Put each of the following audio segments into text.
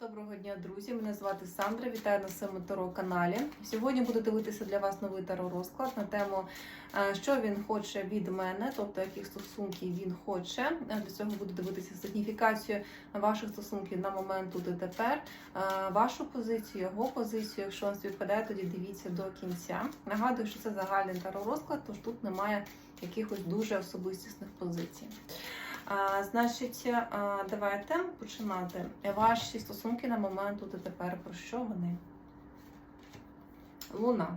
Доброго дня, друзі! Мене звати Сандра. Вітаю на своєму таро каналі. Сьогодні буду дивитися для вас новий таро розклад на тему, е, що він хоче від мене, тобто яких стосунків він хоче. Е, Для цього буду дивитися сигніфікацію ваших стосунків на момент тут і тепер, е, вашу позицію, його позицію. Якщо вам співпадає, тоді дивіться до кінця. Нагадую, що це загальний таро розклад, тож тут немає якихось дуже особистісних позицій. Значить, а, давайте починати. Ваші стосунки на момент тут і тепер про що вони? Луна.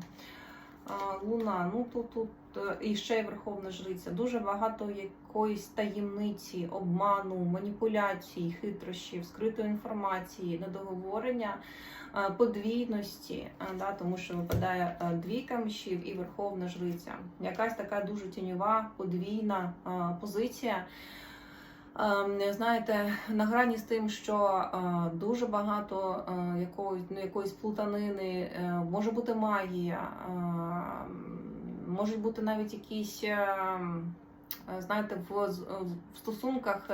Луна, ну тут, тут е, і ще й Верховна Жриця. Дуже багато якоїсь таємниці, обману, маніпуляцій, хитрощів, скритої інформації, недоговорення, е, подвійності, е, да, тому що випадає е, двійка мечів і Верховна Жриця. Якась така дуже тіньова, подвійна е, позиція. Ем, Знаєте, на грані з тим, що е, дуже багато е, якоїсь, ну, якоїсь плутанини, е, може бути магія, е, можуть бути навіть якісь, е, е, знаєте, в, в стосунках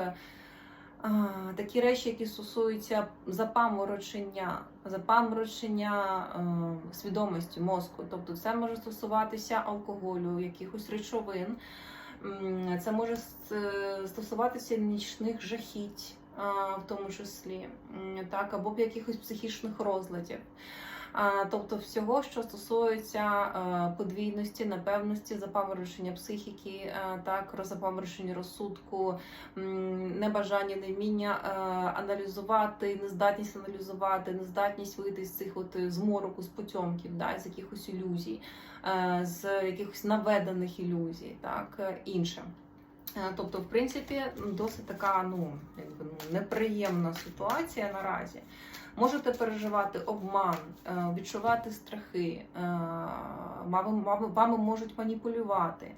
такі речі, які стосуються запаморочення, запаморочення е, свідомості мозку. Тобто це може стосуватися алкоголю, якихось речовин. Це може е, стосуватися нічних жахіть, в тому числі, так, або якихось психічних розладів. Тобто всього, що стосується е, подвійності, напевності, запаморочення психіки, е, так, запаморочення розсудку, небажання, невміння е, аналізувати, нездатність аналізувати, нездатність вийти з цих от змороку, з потьомків, да, з якихось ілюзій, з якихось наведених ілюзій, так, інше. Е, Тобто, в принципі, досить така ну, якби, ну, неприємна ситуація наразі. Можете переживати обман, е, відчувати страхи, е, вами, можуть маніпулювати,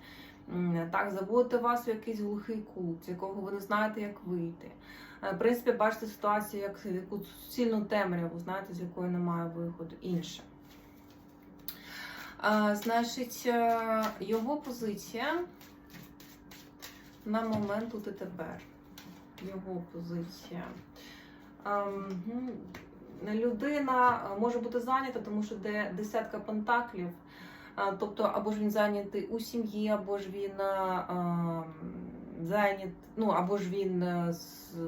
так, заводити вас в якийсь глухий кут, з якого ви не знаєте, як вийти. В принципі, бачите ситуацію як яку сильну темряву, знаєте, з якої немає виходу. Інше. Значить, його позиція на момент і тепер. Його позиція. Ем, ну, Людина може бути зайнята, тому що де десятка пентаклів. Тобто, або ж він зайнятий у сім'ї, або ж він е, ем, зайнят, ну або ж він е,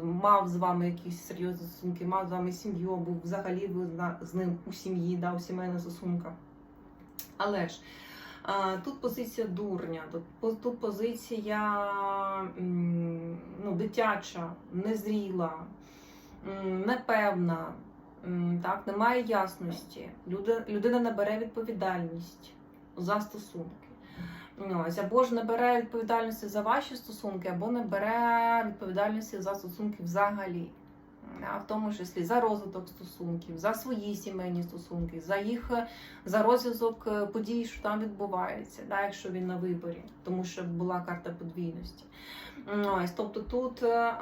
мав з вами якісь серйозні стосунки, мав з вами сім'ю, або взагалі ви з ним у сім'ї, да, у сімейних стосунках. Але ж тут позиція дурня, тут, тут позиція ну, дитяча, незріла, непевна, так, немає ясності. Люди, людина не бере відповідальність за стосунки. Ось, або ж не бере відповідальності за ваші стосунки, або не бере відповідальності за стосунки взагалі. В тому числі за розвиток стосунків, за свої сімейні стосунки, за їх е, за розв'язок е, подій, що там відбувається, да, якщо він на виборі, тому що була карта подвійності. Ось, тобто тут е,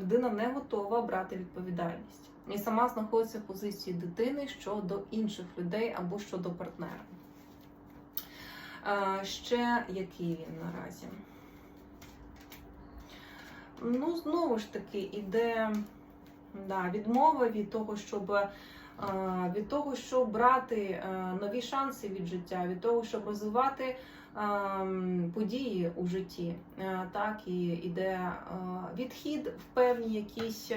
людина не готова брати відповідальність і сама знаходиться в позиції дитини щодо інших людей або щодо партнера. Ще який він наразі? Ну, знову ж таки, іде да, відмова від того, щоб е, від того, щоб брати е, нові шанси від життя, від того, щоб розвивати ем, події у житті. Е, Так, і іде е, відхід в певні якісь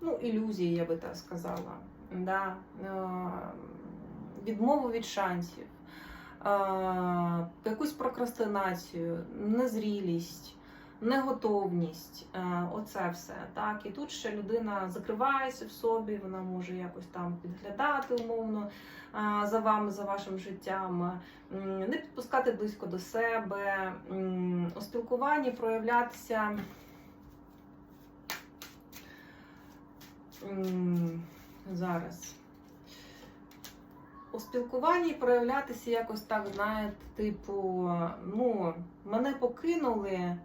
ну, ілюзії, я би так сказала. Да? Відмову від шансів, якусь прокрастинацію, незрілість неготовність, е, оце все. Так, і тут ще людина закривається в собі, вона може якось там підглядати умовно е, за вами, за вашим життям, не підпускати близько до себе, у спілкуванні проявлятися. Зараз. У спілкуванні проявлятися якось так, знаєте, типу, ну, мене покинули.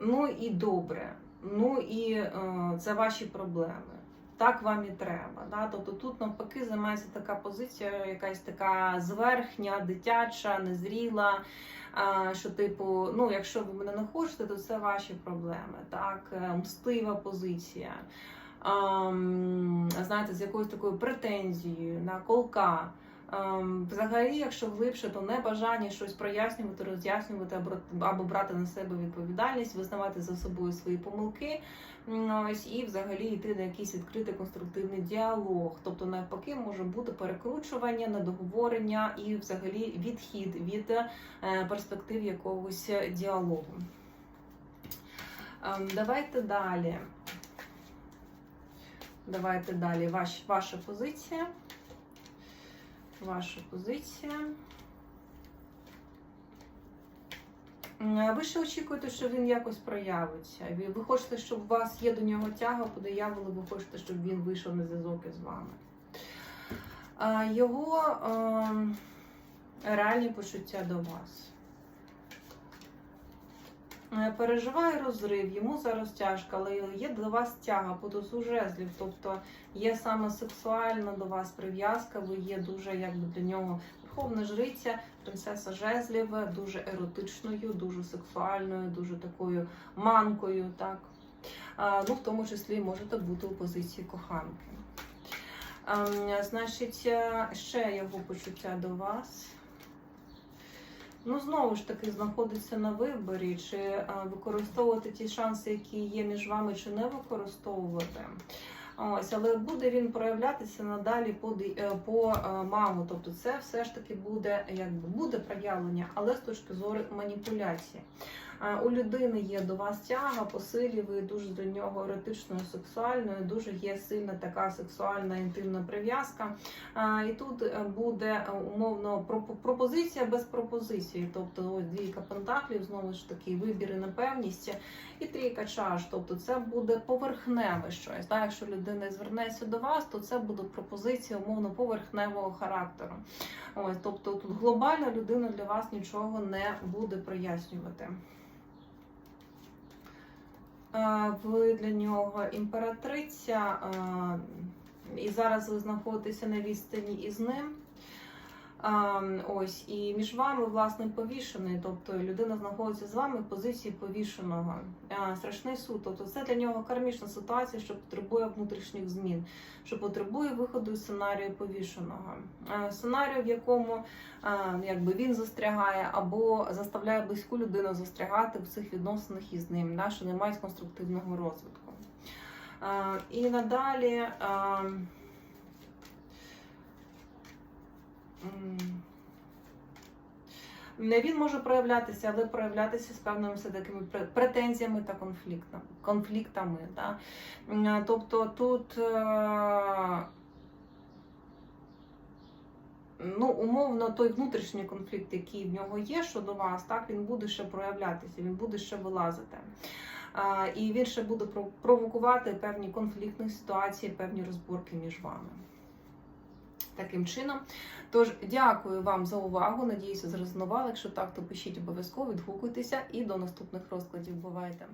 Ну і добре. Ну і е, це ваші проблеми. Так вам і треба. Да? Тобто тут навпаки займається така позиція, якась така зверхня, дитяча, незріла. А, що, типу, ну, якщо ви мене не хочете, то це ваші проблеми. Так? Е, Мстива позиція. ам, знаєте, з якоюсь такою претензією на колка. Ем, Взагалі, якщо глибше, то не бажання щось прояснювати, роз'яснювати або, брати на себе відповідальність, визнавати за собою свої помилки. Ось і взагалі йти на якийсь відкритий конструктивний діалог. Тобто, навпаки, може бути перекручування, недоговорення і взагалі відхід від е, перспектив якогось діалогу. Ем, Давайте далі. Давайте далі. Ваш, ваша позиція. Ваша позиція. Ви ще очікуєте, що він якось проявиться. Ви хочете, щоб у вас є до нього тяга по дияволу, ви хочете, щоб він вийшов на зв'язок із вами. Його ем, реальні почуття до вас. Е, Переживає розрив, йому зараз тяжко, але є до вас тяга по дозу жезлів, тобто є саме сексуальна до вас прив'язка, ви є дуже якби для нього верховна жриця, принцеса жезлів, дуже еротичною, дуже сексуальною, дуже такою манкою. так. Ну, в тому числі можете бути у позиції коханки. Ем, Значить, е, ще його почуття до вас. Ну, знову ж таки, знаходиться на виборі, чи е, використовувати ті шанси, які є між вами, чи не використовувати. Ось, але буде він проявлятися надалі по, е, по е, маму. Тобто це все ж таки буде, якби буде проявлення, але з точки зору маніпуляції. Е, У людини є до вас тяга, по силі, ви дуже до нього еротичною, сексуальною, дуже є сильна така сексуальна інтимна прив'язка. І тут буде умовно пропозиція без пропозиції. Тобто ось двійка пентаклів, знову ж таки, вибір і непевність, і трійка чаш. Тобто це буде поверхневе щось. Так? Якщо людина звернеться до вас, то це буде пропозиція умовно поверхневого характеру. Ось, тобто тут глобально людина для вас нічого не буде прояснювати. Ви для нього імператриця, і зараз ви знаходитеся на відстані із ним. А, ось, і між вами, власне, повішений, тобто людина знаходиться з вами в позиції повішеного. Страшний суд. Тобто це для нього кармічна ситуація, що потребує внутрішніх змін, що потребує виходу із сценарію повішеного. Сценарію, в якому якби він застрягає або заставляє близьку людину застрягати в цих відносинах із ним, да, що немає конструктивного розвитку. І надалі. А, М. Не він може проявлятися, але проявлятися з певними все такими претензіями та конфліктами. конфліктами да? Тобто тут е, ну, умовно той внутрішній конфлікт, який в нього є щодо вас, так він буде ще проявлятися, він буде ще вилазити. І він ще буде провокувати певні конфліктні ситуації, певні розборки між вами. Таким чином. Тож, дякую вам за увагу. Надіюся, зрезонували. Якщо так, то пишіть обов'язково, відгукуйтеся і до наступних розкладів. Бувайте!